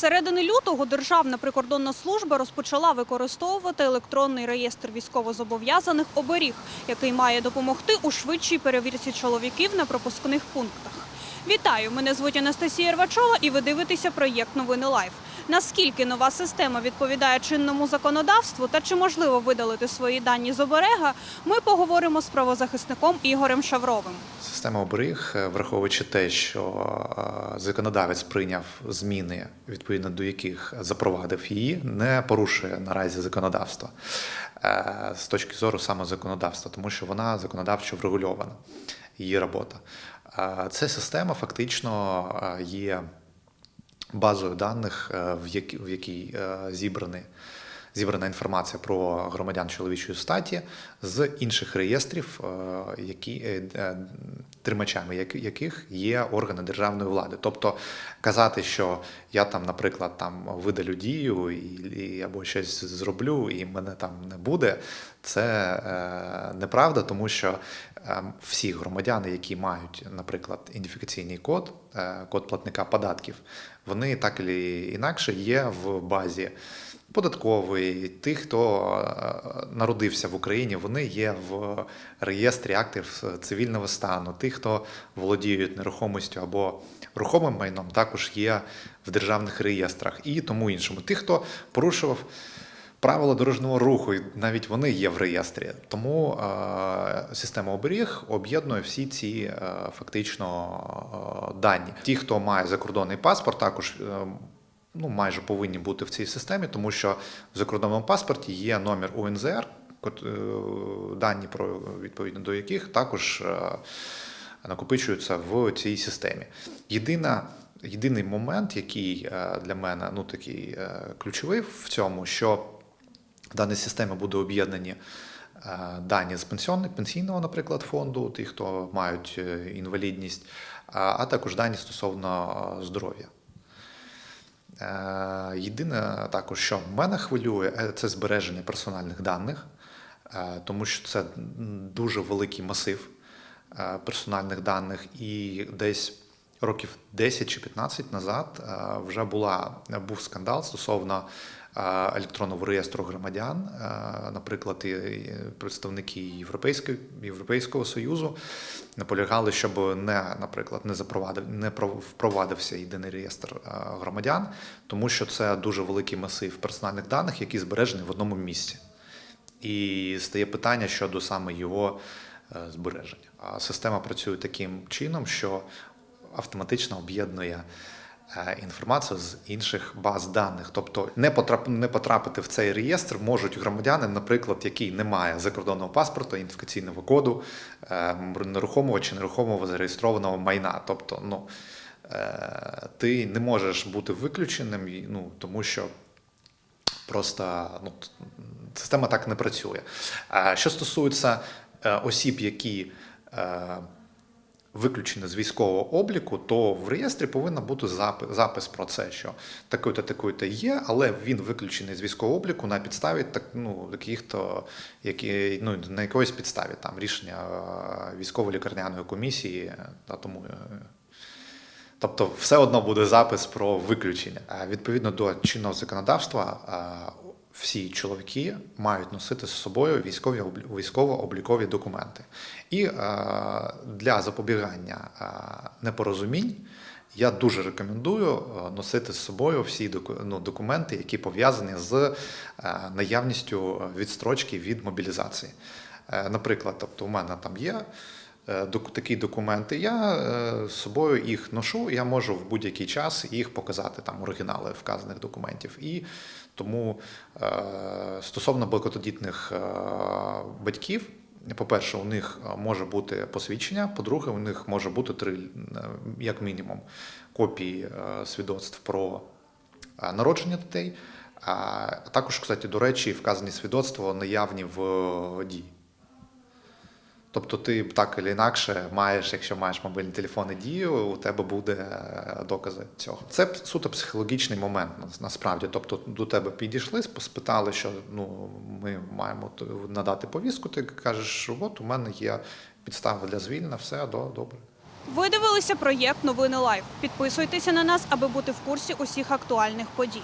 Середини лютого Державна прикордонна служба розпочала використовувати електронний реєстр військовозобов'язаних оберіг, який має допомогти у швидшій перевірці чоловіків на пропускних пунктах. Вітаю! Мене звуть Анастасія Рвачова, і ви дивитеся проєкт Новини Лайф. Наскільки нова система відповідає чинному законодавству та чи можливо видалити свої дані з оберега, ми поговоримо з правозахисником Ігорем Шавровим. Система оберіг, е, враховуючи те, що е, законодавець прийняв зміни, відповідно до яких запровадив її, не порушує наразі законодавство е, з точки зору саме законодавства, тому що вона законодавчо врегульована, її робота. Ця система фактично є базою даних, е, в якій, в якій е, зібрані. Зібрана інформація про громадян чоловічої статі з інших реєстрів, е, які тримачами яких є органи державної влади. Тобто казати, що я там, наприклад, там видалю дію і, або щось зроблю, і мене там не буде, це е, неправда, тому що е, всі громадяни, які мають, наприклад, ідентифікаційний код, е, код платника податків, вони так і інакше є в базі податкової, тих, хто е, народився в Україні, вони є в реєстрі актів цивільного стану. Тих, хто володіють нерухомістю або рухомим майном, також є в державних реєстрах і тому іншому. Тих, хто порушував. Правила дорожнього руху, і навіть вони є в реєстрі. Тому е, система оберіг об'єднує всі ці е, фактично е, дані. Ті, хто має закордонний паспорт, також е, ну, майже повинні бути в цій системі, тому що в закордонному паспорті є номер УНЗР, е, дані про відповідно до яких також е, накопичуються в цій системі. Єдина, єдиний момент, який е, для мене ну, такий ключовий в цьому, що в даній системі будуть об'єднані дані з пенсіонного, пенсійного, наприклад, фонду, тих, хто мають інвалідність, а також дані стосовно здоров'я. Е, Єдине також, що мене хвилює, е, це збереження персональних даних, е, тому що це дуже великий масив персональних даних, і десь років 10 чи 15 назад е, вже була, був скандал стосовно е, електронного реєстру громадян, е, наприклад, і представники Європейської, Європейського Союзу наполягали, щоб не, наприклад, не запровадив, не про- впровадився єдиний реєстр громадян, тому що це дуже великий масив персональних даних, які збережені в одному місці. І стає питання щодо саме його збереження. Система працює таким чином, що автоматично об'єднує е, інформацію з інших баз даних. Тобто не потрапити в цей реєстр можуть громадяни, наприклад, який не має закордонного паспорту, ідентифікаційного коду, е, нерухомого чи нерухомого зареєстрованого майна. Тобто, ну, е, ти не можеш бути виключеним, ну, тому що Просто ну, система так не працює. Що стосується осіб, які виключені з військового обліку, то в реєстрі повинен бути запис, запис про це, що такий-то, такий-то є, але він виключений з військового обліку на підставі так, ну, таких-то, які, ну, на якоїсь підставі там рішення е, військово-лікарняної комісії е, та тому. е, Тобто все одно буде запис про виключення. Відповідно до чинного законодавства, а, всі чоловіки мають носити з собою військові облі- військово-облікові документи. І а, для запобігання а, непорозумінь я дуже рекомендую носити з собою всі ну, документи, які пов'язані з а, наявністю відстрочки від мобілізації. Е, Наприклад, тобто у мене там є е, такі документи. Я е, з собою їх ношу, я можу в будь-який час їх показати, там оригінали вказаних документів. І тому е, стосовно багатодітних е, батьків, по-перше, у них е, може бути посвідчення, по-друге, у них може бути три, е, як мінімум, копії е, свідоцтв про е, народження дітей. А також, кстати, до речі, вказані свідоцтва наявні в е, дії. Тобто ти так чи інакше маєш, якщо маєш мобільний телефон і дію, у тебе буде е, докази цього. Це суто психологічний момент нас- насправді. Тобто до тебе підійшли, спитали, що ну ми маємо надати повістку. Ти кажеш, от у мене є підстави для звільнення, все до- добре. Ви дивилися проєкт Новини Лайв. Підписуйтеся на нас, аби бути в курсі усіх актуальних подій.